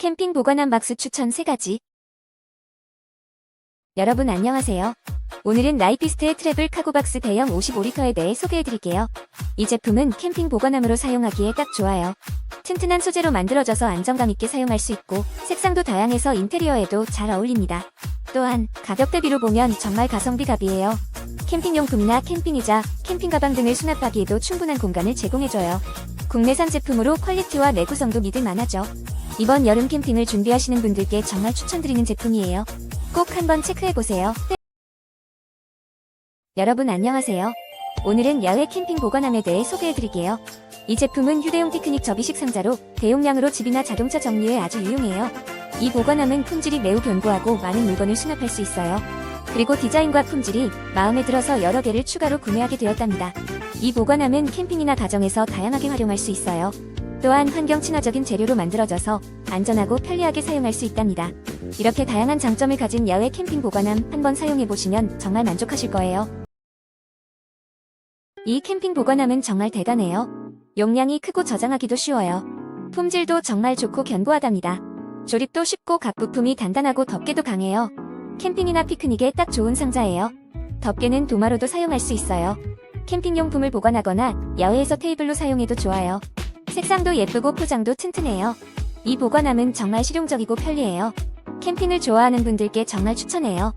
캠핑 보관함 박스 추천 3가지. 여러분 안녕하세요. 오늘은 라이피스트의 트래블 카고박스 대형 55리터에 대해 소개해드릴게요. 이 제품은 캠핑 보관함으로 사용하기에 딱 좋아요. 튼튼한 소재로 만들어져서 안정감 있게 사용할 수 있고 색상도 다양해서 인테리어에도 잘 어울립니다. 또한 가격 대비로 보면 정말 가성비 갑이에요. 캠핑용품이나 캠핑의자, 캠핑 가방 등을 수납하기에도 충분한 공간을 제공해줘요. 국내산 제품으로 퀄리티와 내구성도 믿을 만하죠. 이번 여름 캠핑을 준비하시는 분들께 정말 추천드리는 제품이에요. 꼭 한번 체크해보세요. 여러분 안녕하세요. 오늘은 야외 캠핑 보관함에 대해 소개해드릴게요. 이 제품은 휴대용 피크닉 접이식 상자로 대용량으로 집이나 자동차 정리에 아주 유용해요. 이 보관함은 품질이 매우 견고하고 많은 물건을 수납할 수 있어요. 그리고 디자인과 품질이 마음에 들어서 여러 개를 추가로 구매하게 되었답니다. 이 보관함은 캠핑이나 가정에서 다양하게 활용할 수 있어요. 또한 환경 친화적인 재료로 만들어져서 안전하고 편리하게 사용할 수 있답니다. 이렇게 다양한 장점을 가진 야외 캠핑 보관함 한번 사용해 보시면 정말 만족하실 거예요. 이 캠핑 보관함은 정말 대단해요. 용량이 크고 저장하기도 쉬워요. 품질도 정말 좋고 견고하답니다. 조립도 쉽고 각 부품이 단단하고 덮개도 강해요. 캠핑이나 피크닉에 딱 좋은 상자예요. 덮개는 도마로도 사용할 수 있어요. 캠핑용품을 보관하거나 야외에서 테이블로 사용해도 좋아요. 색상도 예쁘고 포장도 튼튼해요. 이 보관함은 정말 실용적이고 편리해요. 캠핑을 좋아하는 분들께 정말 추천해요.